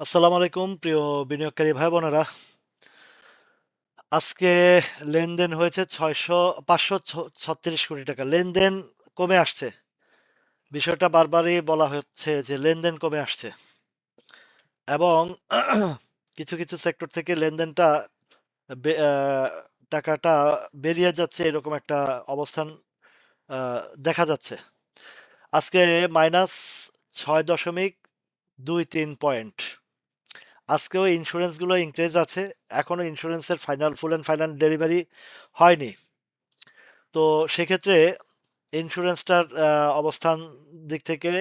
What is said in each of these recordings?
আসসালামু আলাইকুম, প্রিয় বিনিয়োগকারী ভাই বোনেরা আজকে লেনদেন হয়েছে ছয়শো, পাঁচশো ছত্রিশ কোটি টাকা। লেনদেন কমে আসছে। বিষয়টা বারবারই বলা হচ্ছে যে লেনদেন কমে আসছে। এবং কিছু কিছু সেক্টর থেকে লেনদেনটা টাকাটা বেরিয়ে যাচ্ছে এরকম একটা অবস্থান দেখা যাচ্ছে। আজকে মাইনাস ছয় দশমিক দুই তিন পয়েন্ট। আজকেও ইন্স্যুরেন্সগুলো ইনক্রিজ আছে। এখনও ইন্স্যুরেন্সের final full and final delivery হয়নি। তো সেক্ষেত্রে ইন্স্যুরেন্সটার অবস্থান দিক থেকে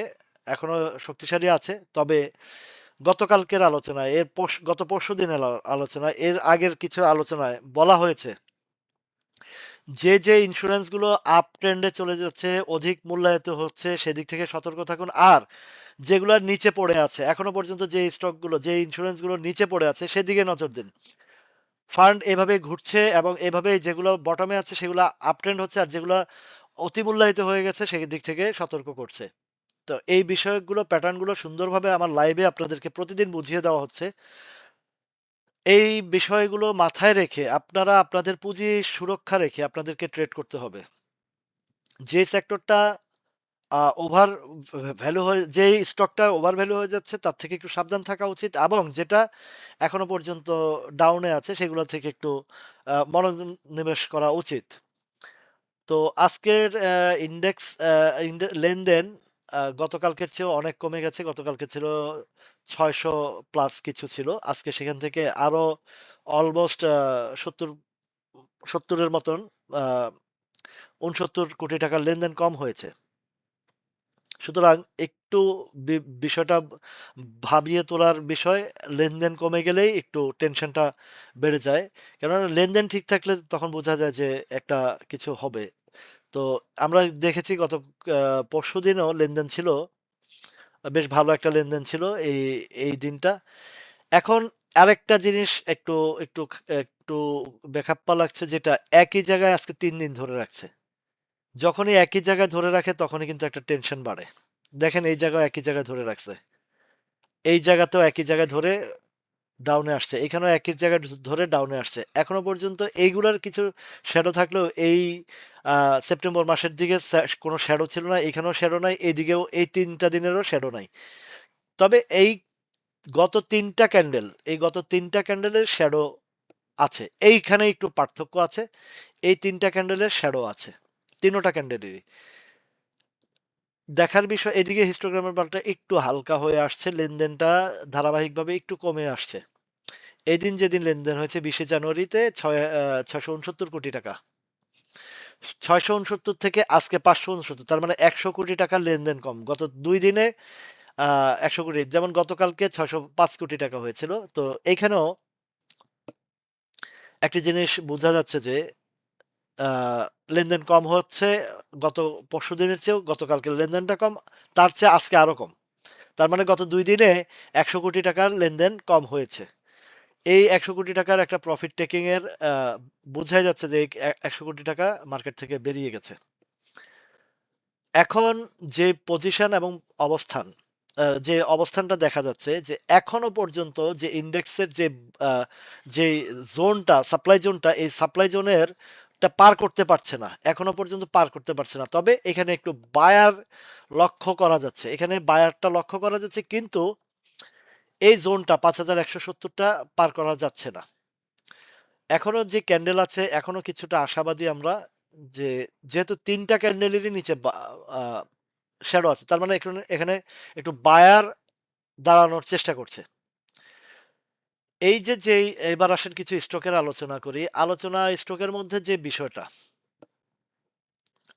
এখনও শক্তিশালী আছে। তবে গতকালকের আলোচনায়, এর গত পরশু দিনের আলোচনায়, এর আগের কিছু আলোচনায় বলা হয়েছে যে যে ইন্স্যুরেন্সগুলো আপ ট্রেন্ডে চলে যাচ্ছে, অধিক মূল্যায়িত হচ্ছে, সেদিক থেকে সতর্ক থাকুন। আর যেগুলো নিচে পড়ে আছে, এখনও পর্যন্ত যে স্টকগুলো যে ইন্স্যুরেন্সগুলো নিচে পড়ে আছে, সেদিকে নজর দিন। ফান্ড এভাবে ঘুরছে এবং এভাবে যেগুলো বটমে আছে, সেগুলো আপ ট্রেন্ড হচ্ছে আর যেগুলো অতিমূল্যায়িত হয়ে গেছে, সেই দিক থেকে সতর্ক করছে। তো এই বিষয়গুলো প্যাটার্নগুলো সুন্দরভাবে আমার লাইভে আপনাদেরকে প্রতিদিন বুঝিয়ে দেওয়া হচ্ছে। এই বিষয়গুলো মাথায় রেখে আপনারা আপনাদের পুঁজি সুরক্ষা রেখে আপনাদেরকে ট্রেড করতে হবে। যে সেক্টরটা ওভার ভ্যালু হয়ে যেই স্টকটা ওভার ভ্যালু হয়ে যাচ্ছে তার থেকে একটু সাবধান থাকা উচিত এবং যেটা এখনও পর্যন্ত ডাউনে আছে সেগুলো থেকে একটু মনোনিবেশ করা উচিত। তো আজকের ইন্ডেক্স লেনদেন আহ, গতকালকের চেয়েও অনেক কমে গেছে গতকালকে ছিল ছয়শো প্লাস কিছু ছিল। আজকে সেখান থেকে আরও অলমোস্ট সত্তর সত্তরের মতন উনসত্তর কোটি টাকার লেনদেন কম হয়েছে। সুতরাং একটু বিষয়টা ভাবিয়ে তোলার বিষয়, লেনদেন কমে গেলেই একটু টেনশনটা বেড়ে যায়। কেননা লেনদেন ঠিক থাকলে তখন বোঝা যায় যে একটা কিছু হবে। তো আমরা দেখেছি গত পরশু দিনও লেনদেন ছিল, বেশ ভালো একটা লেনদেন ছিল এই এই দিনটা। এখন আরেকটা জিনিস একটু একটু একটু বেখাপ্পা লাগছে যেটা একই জায়গায় আজকে তিন দিন ধরে রাখছে। যখনই একই জায়গায় ধরে রাখে, তখনই কিন্তু একটা টেনশন বাড়ে। দেখেন, এই জায়গায় একই জায়গায় ধরে রাখছে। এই জায়গাতেও একই জায়গায় ধরে ডাউনে আসছে। এখানেও একই জায়গায় ধরে ডাউনে আসছে। এখনও পর্যন্ত এইগুলোর কিছু শ্যাডো থাকলেও এই সেপ্টেম্বর মাসের দিকে কোনো শ্যাডো ছিল না, এখানেও শ্যাডো নাই এইদিকেও এই তিনটা দিনেরও শ্যাডো নাই। তবে এই গত তিনটা ক্যান্ডেল এই গত তিনটা ক্যান্ডেলের শ্যাডো আছে। এইখানে একটু পার্থক্য আছে, এই তিনটা ক্যান্ডেলের শ্যাডো আছে। তিনোটা ক্যান্ডেলেরই দেখার বিষয়, এদিকে হিস্টোগ্রামের পাল্টা একটু হালকা হয়ে আসছে, লেনদেনটা ধারাবাহিকভাবে একটু কমে আসছে। এদিন যেদিন লেনদেন হয়েছে, বিশে জানুয়ারিতে ছয় ছয়শো উনসত্তর কোটি টাকা। ছয়শো উনসত্তর থেকে আজকে পাঁচশো উনসত্তর তার মানে একশো কোটি টাকার লেনদেন কম। গত দুই দিনে একশো কোটি, যেমন গতকালকে ছয়শো পাঁচ কোটি টাকা হয়েছিল। তো এইখানেও একটি জিনিস বোঝা যাচ্ছে যে লেনদেন কম হচ্ছে, গত পরশু দিনের চেয়েও গতকালকে লেনদেনটা কম, তার চেয়ে আজকে আরও কম। তার মানে গত দুই দিনে একশো কোটি টাকার লেনদেন কম হয়েছে। এই একশো কোটি টাকার একটা প্রফিট টেকিংয়ের বোঝাই যাচ্ছে যে একশো কোটি টাকা মার্কেট থেকে বেরিয়ে গেছে। এখন যে পজিশন এবং অবস্থান যে অবস্থানটা দেখা যাচ্ছে যে এখনও পর্যন্ত যে ইন্ডেক্সের যে যে জোনটা সাপ্লাই জোনটা এই সাপ্লাই জোনের টা পার করতে পারছে না। এখনও পর্যন্ত পার করতে পারছে না। তবে এখানে একটু বায়ার লক্ষ্য করা যাচ্ছে। এখানে বায়ারটা লক্ষ্য করা যাচ্ছে কিন্তু এই জোনটা পাঁচ হাজার একশো সত্তরটা পার করা যাচ্ছে না। এখনও যে ক্যান্ডেল আছে, এখনও কিছুটা আশাবাদী আমরা যে যেহেতু তিনটা ক্যান্ডেলেরই নিচে শ্যাডো আছে, তার মানে এখানে এখানে একটু বায়ার দাঁড়ানোর চেষ্টা করছে। এই যে যে এবার আসেন কিছু স্ট্রোকের আলোচনা করি। আলোচনা স্ট্রোকের মধ্যে যে বিষয়টা।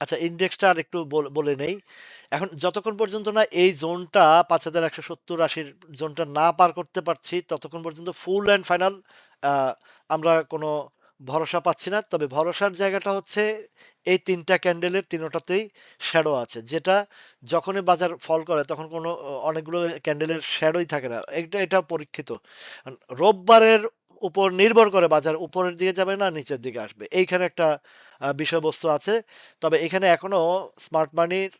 আচ্ছা ইন্ডেক্সটা আর একটু বলে নেই। এখন যতক্ষণ পর্যন্ত না এই জোনটা পাঁচ হাজার একশো সত্তর আশির জোনটা না পার করতে পারছি, ততক্ষণ পর্যন্ত ফুল অ্যান্ড ফাইনাল আমরা কোনো ভরসা পাচ্ছি না, তবে ভরসার জায়গাটা হচ্ছে এই তিনটা ক্যান্ডেলের তিনোটাতেই শ্যাডো আছে। যেটা যখনই বাজার ফল করে, তখন কোনো অনেকগুলো ক্যান্ডেলের শ্যাডোই থাকে না। এটা এটা পরীক্ষিত। রোববারের উপর নির্ভর করে বাজার, উপরের দিকে যাবে না, নিচের দিকে আসবে। এইখানে একটা বিষয়বস্তু আছে। তবে এখানে এখনও স্মার্ট মানির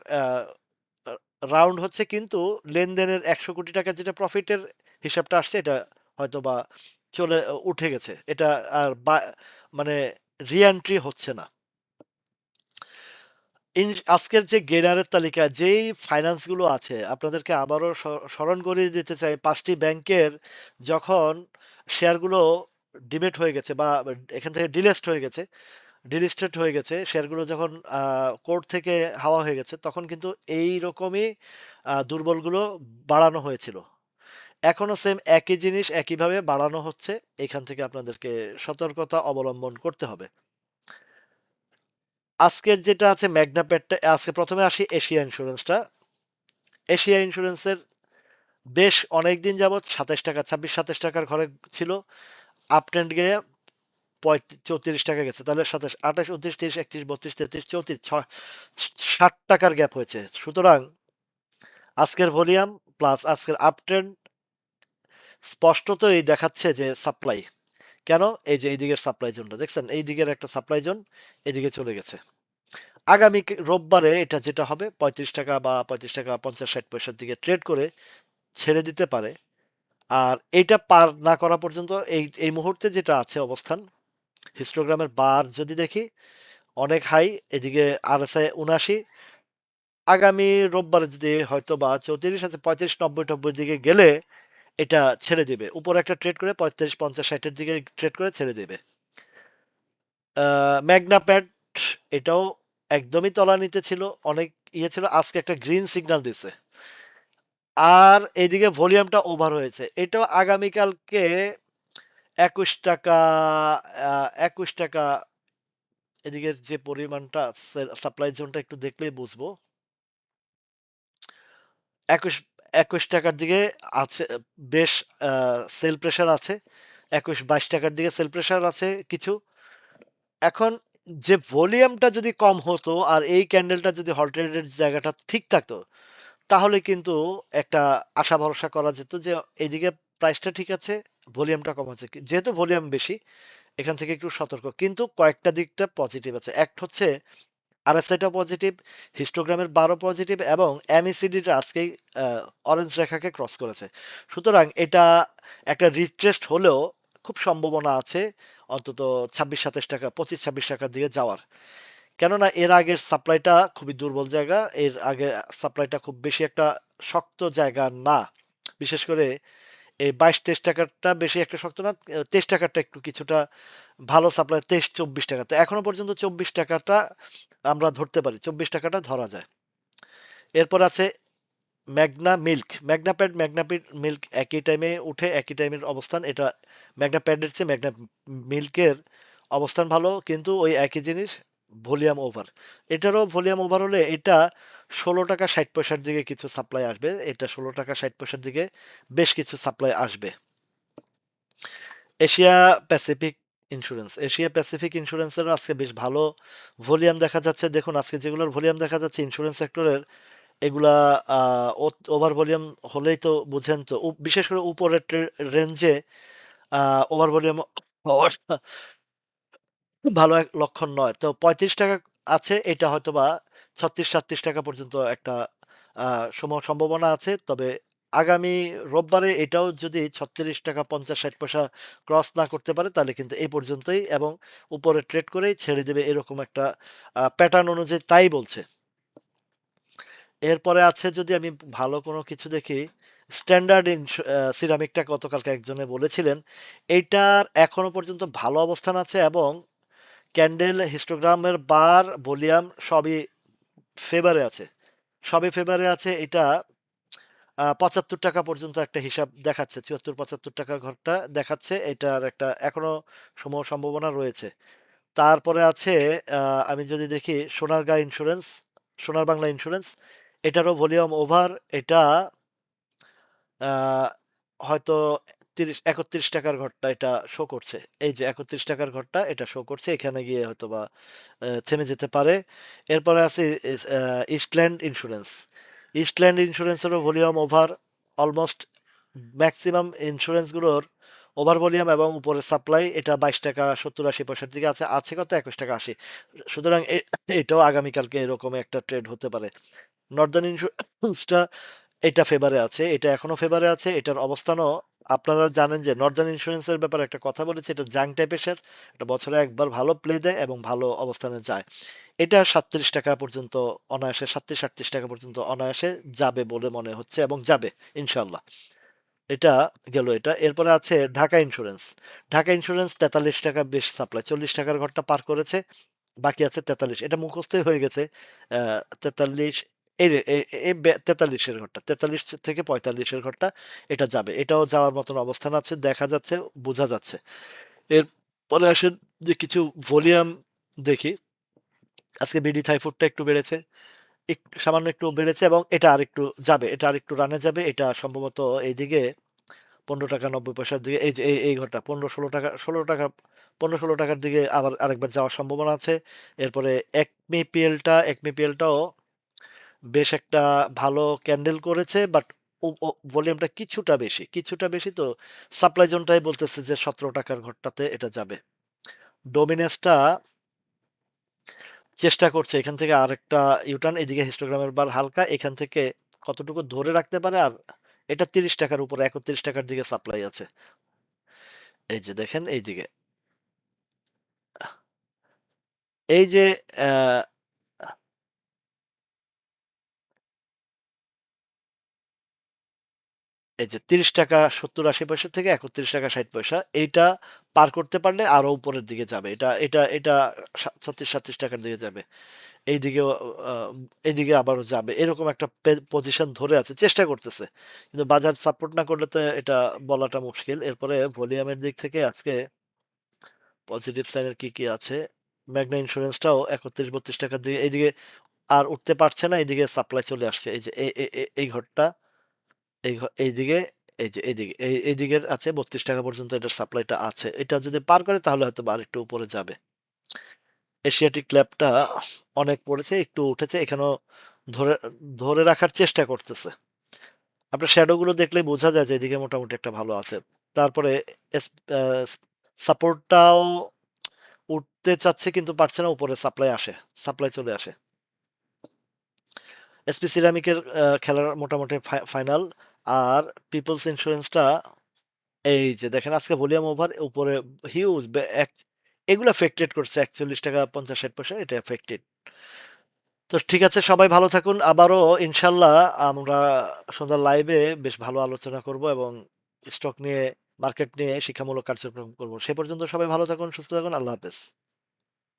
রাউন্ড হচ্ছে, কিন্তু লেনদেনের একশো কোটি টাকা যেটা প্রফিটের হিসাবটা আসছে, এটা হয়তো বা চলে উঠে গেছে। এটা আর মানে রিএন্ট্রি হচ্ছে না। ইন- আজকের যে গেনারের তালিকা, যেই ফাইন্যান্সগুলো আছে, আপনাদেরকে আবারও স্মরণ করিয়ে দিতে চাই, পাঁচটি ব্যাংকের যখন শেয়ারগুলো ডিবেট হয়ে গেছে বা, এখান থেকে ডিলেস্ট হয়ে গেছে, ডিলিস্টেড হয়ে গেছে শেয়ারগুলো যখন কোর্ট থেকে হাওয়া হয়ে গেছে, তখন কিন্তু এই রকমই দুর্বলগুলো বাড়ানো হয়েছিল। এখনও সেম একই জিনিস একইভাবে বাড়ানো হচ্ছে। এখান থেকে আপনাদেরকে সতর্কতা অবলম্বন করতে হবে। আজকের যেটা আছে ম্যাগনা প্যাডটা আজকে প্রথমে আসি এশিয়া ইন্স্যুরেন্সটা এশিয়া ইন্স্যুরেন্সের বেশ অনেক দিন যাবৎ সাতাশ টাকা, ছাব্বিশ, সাতাশ টাকার ঘরে ছিল। আপ ট্রেন্ড গিয়ে পঁয়ত্রিশ, চৌত্রিশ টাকা গেছে। তাহলে সাতাশ, আঠাশ, উনত্রিশ, তিরিশ, একত্রিশ, বত্রিশ, তেত্রিশ, চৌত্রিশ, ছয়, ষাট টাকার গ্যাপ হয়েছে। সুতরাং আজকের ভলিউম প্লাস আজকের আপ ট্রেন্ড স্পষ্টতই দেখাচ্ছে যে সাপ্লাই কেন? এই যে এই দিকের সাপ্লাই জোনটা দেখছেন? এই দিকের একটা সাপ্লাই জোন এদিকে চলে গেছে। আগামী রোববারে এটা যেটা হবে, পঁয়ত্রিশ টাকা বা পঁয়ত্রিশ টাকা পঞ্চাশ ষাট পয়সার দিকে ট্রেড করে ছেড়ে দিতে পারে। আর এইটা পার না করা পর্যন্ত এই এই মুহূর্তে যেটা আছে অবস্থান হিস্টোগ্রামের বার যদি দেখি, অনেক হাই এদিকে আর এস আই উনাশি আগামী রোববারে যদি হয়তো বা চৌত্রিশ আছে, পঁয়ত্রিশ, নব্বই টব্বই দিকে গেলে এটা ছেড়ে দেবে। উপরে একটা ট্রেড করে পঁয়ত্রিশ পঞ্চাশ, ষাটের দিকে ট্রেড করে ছেড়ে দেবে। ম্যাগনা প্যাড এটাও একদমই তলানিতে ছিল, অনেক ইয়ে ছিল, আজকে একটা গ্রিন সিগন্যাল দিছে। আর এইদিকে ভলিউমটা ওভার হয়েছে। এটাও আগামীকালকে একুশ টাকা একুশ টাকা, এদিকে যে পরিমাণটা সাপ্লাই জোনটা একটু দেখলেই বুঝব। একুশ একুশ টাকার দিকে আছে, বেশ সেল প্রেশার আছে। একুশ, বাইশ টাকার দিকে সেল প্রেশার আছে কিছু। এখন যে ভলিউমটা যদি কম হতো আর এই ক্যান্ডেলটা যদি হলটেডের জায়গাটা ঠিক থাকতো, তাহলে কিন্তু একটা আশা ভরসা করা যেত যে এইদিকে প্রাইসটা ঠিক আছে ভলিউমটা কম আছে। যেহেতু ভলিউম বেশি, এখান থেকে একটু সতর্ক। কিন্তু কয়েকটা দিকটা পজিটিভ আছে। একটা হচ্ছে আরএসআইটা পজিটিভ হিস্টোগ্রামের বারো পজিটিভ এবং এমইসিডিটা আজকেই অরেঞ্জ রেখাকে ক্রস করেছে। সুতরাং এটা একটা রিট্রেস্ট হলেও খুব সম্ভাবনা আছে অন্তত ছাব্বিশ, সাতাশ টাকা, পঁচিশ, ছাব্বিশ টাকার দিকে যাওয়ার। কেননা এর আগের সাপ্লাইটা খুবই দুর্বল জায়গা, এর আগে সাপ্লাইটা খুব বেশি একটা শক্ত জায়গা না। বিশেষ করে এই বাইশ তেইশ টাকারটা বেশি একটা শক্ত না তেইশ টাকারটা একটু কিছুটা ভালো সাপ্লাই তেইশ চব্বিশ টাকা। তো এখনও পর্যন্ত চব্বিশ টাকাটা আমরা ধরতে পারি, চব্বিশ টাকাটা ধরা যায়। এরপর আছে Magna milk. Magna pad, Magna milk একই টাইমে উঠে, একই টাইমের অবস্থান। এটা ম্যাগনা প্যাডের চেয়ে ম্যাগনা মিল্কের অবস্থান ভালো, কিন্তু ওই একই জিনিস ভলিউম ওভার। এটারও ভলিউম ওভার হলে এটা ষোলো টাকা ষাট পয়সার দিকে কিছু সাপ্লাই আসবে। এটা ষোলো টাকা ষাট পয়সার দিকে বেশ কিছু সাপ্লাই আসবে। Asia Pacific insurance Asia Pacific ইন্স্যুরেন্সেরও আজকে বেশ ভালো ভলিউম দেখা যাচ্ছে। দেখুন, আজকে যেগুলোর ভলিউম দেখা যাচ্ছে ইন্স্যুরেন্স সেক্টরের এগুলা ওভার ভলিউম হলেই তো বুঝেন তো বিশেষ করে উপরের রেঞ্জে ওভার ভলিউম হওয়াটা ভালো এক লক্ষণ নয়। তো পঁয়ত্রিশ টাকা আছে, এটা হয়তো বা ছত্রিশ সাতত্রিশ টাকা পর্যন্ত একটা সম্ভাবনা আছে। তবে আগামী রোববারে এটাও যদি ছত্রিশ টাকা পঞ্চাশ ষাট পয়সা ক্রস না করতে পারে, তাহলে কিন্তু এই পর্যন্তই এবং উপরে ট্রেড করেই ছেড়ে দেবে এরকম একটা প্যাটার্ন অনুযায়ী তাই বলছে। এরপরে আছে যদি আমি ভালো কোনো কিছু দেখি স্ট্যান্ডার্ড ইন সিরামিকটা গতকালকে একজনে বলেছিলেন এইটার এখনও পর্যন্ত ভালো অবস্থান আছে এবং ক্যান্ডেল হিস্টোগ্রামের বার ভলিউম সবই ফেভারে আছে। সবই ফেভারে আছে, এটা পঁচাত্তর টাকা পর্যন্ত একটা হিসাব দেখাচ্ছে চুয়াত্তর পঁচাত্তর টাকা ঘরটা দেখাচ্ছে, এটার একটা এখনও সম সম্ভাবনা রয়েছে। তারপরে আছে আমি যদি দেখি সোনারগাঁ ইন্স্যুরেন্স সোনার বাংলা ইন্স্যুরেন্স এটারও ভলিউম ওভার এটা হয়তো তিরিশ একত্রিশ টাকার ঘরটা এটা শো করছে। এই যে একত্রিশ টাকার ঘরটা এটা শো করছে, এখানে গিয়ে হয়তো বা থেমে যেতে পারে। এরপরে আছে ইস্টল্যান্ড ইন্স্যুরেন্স ইস্টল্যান্ড ইন্স্যুরেন্সেরও ভলিউম ওভার অলমোস্ট ম্যাক্সিমাম ইন্স্যুরেন্সগুলোর ওভার ভলিউম এবং উপরের সাপ্লাই এটা বাইশ টাকা সত্তর আশি পয়সার দিকে আছে আছে কত? একুশ টাকা আশি। সুতরাং এটাও আগামীকালকে এরকম একটা ট্রেড হতে পারে। নর্দার্ন ইন্স্যুরেন্সটা এটা ফেভারে আছে, এটা এখনও ফেভারে আছে, এটার অবস্থানও আপনারা জানেন যে নর্দার্ন ইন্স্যুরেন্সের ব্যাপারে একটা কথা বলেছি, এটা জাং টাইপের শেয়ার। এটা বছরে একবার ভালো প্লে দেয় এবং ভালো অবস্থানে যায়। এটা সাতত্রিশ টাকা পর্যন্ত অনায়াসে, সাতত্রিশ, আটত্রিশ টাকা পর্যন্ত অনায়াসে যাবে বলে মনে হচ্ছে এবং যাবে ইনশাল্লাহ এটা গেল এটা। এরপরে আছে ঢাকা ইন্স্যুরেন্স। ঢাকা ইন্স্যুরেন্স তেতাল্লিশ টাকা বেশ সাপ্লাই, চল্লিশ টাকার ঘরটা পার করেছে, বাকি আছে তেতাল্লিশ। এটা মুখস্থই হয়ে গেছে তেতাল্লিশ এই তেতাল্লিশের ঘরটা, তেতাল্লিশ থেকে পঁয়তাল্লিশের ঘরটা, এটা যাবে। এটাও যাওয়ার মতন অবস্থান আছে, দেখা যাচ্ছে, বোঝা যাচ্ছে। এরপরে আসেন যে কিছু ভলিউম দেখি। আজকে বিডি থাইফুডটা একটু বেড়েছে একটু সামান্য একটু বেড়েছে এবং এটা আরেকটু যাবে, এটা আরেকটু রানে যাবে, এটা সম্ভবত এইদিকে পনেরো টাকা নব্বই পয়সার দিকে, এই যে, এই এই ঘরটা পনেরো ষোলো টাকা ষোলো টাকা, পনেরো ষোলো টাকার দিকে আবার আরেকবার যাওয়ার সম্ভাবনা আছে। এরপরে একমি পিএলটা, একমি পিএলটাও বেশ একটা ভালো ক্যান্ডেল করেছে বাট ভলিউমটা কিছুটা বেশি। কিছুটা বেশি তো সাপ্লাই জোনটাই বলতেছে যে সতেরো টাকার ঘরটাতে এটা যাবে। ডোমিনেসটা চেষ্টা করছে, এখান থেকে আরেকটা ইউটার্ন এদিকে হিস্টোগ্রামের বার হালকা, এখান থেকে কতটুকু ধরে রাখতে পারে, আর এটা তিরিশ টাকার উপরে, একত্রিশ টাকার দিকে সাপ্লাই আছে। এই যে দেখেন এই দিকে এই যে এই যে তিরিশ টাকা সত্তর আশি পয়সা থেকে একত্রিশ টাকা ষাট পয়সা, এইটা পার করতে পারলে আরও উপরের দিকে যাবে। এটা এটা এটা ছত্রিশ সাতত্রিশ টাকার দিকে যাবে। এইদিকেও এইদিকে আবারও যাবে। এরকম একটা পজিশন ধরে আছে, চেষ্টা করতেছে। কিন্তু বাজার সাপোর্ট না করলে তো এটা বলাটা মুশকিল। এরপরে ভলিউমের দিক থেকে আজকে পজিটিভ সাইনের কি কি আছে? ম্যাগনা ইন্স্যুরেন্সটাও একত্রিশ বত্রিশ টাকার দিকে, এইদিকে আর উঠতে পারছে না, এইদিকে সাপ্লাই চলে আসছে। এই যে এই ঘরটা এই এইদিকে, এই যে এইদিকে, এই, এইদিকের আছে বত্রিশ টাকা পর্যন্ত এটার সাপ্লাইটা আছে। এটা যদি পার করে তাহলে হয়তো বা আরেকটু উপরে যাবে। এশিয়াটিক ল্যাবটা অনেক পড়েছে, একটু উঠেছে, এখানেও ধরে ধরে রাখার চেষ্টা করতেছে। আপনার শ্যাডো গুলো দেখলেই বোঝা যায় যে এদিকে মোটামুটি একটা ভালো আছে। তারপরে সাপোর্টটাও উঠতে চাচ্ছে কিন্তু পারছে না, উপরে সাপ্লাই আসে, সাপ্লাই চলে আসে। এসপি সিরামিকের খেলার মোটামুটি ফাইনাল। আর পিপলস ইন্স্যুরেন্সটা এই যে দেখেন আজকে ভলিউম ওভার উপরে হিউজ এগুলো এফেক্টেড করছে একচল্লিশ টাকা পঞ্চাশ ষাট পয়সা, এটা এফেক্টেড তো ঠিক আছে, সবাই ভালো থাকুন। আবারও ইনশাল্লাহ আমরা সন্ধ্যার লাইভে বেশ ভালো আলোচনা করব এবং স্টক নিয়ে মার্কেট নিয়ে শিক্ষামূলক কার্যক্রম করব। সে পর্যন্ত সবাই ভালো থাকুন, সুস্থ থাকুন, আল্লাহ হাফেজ।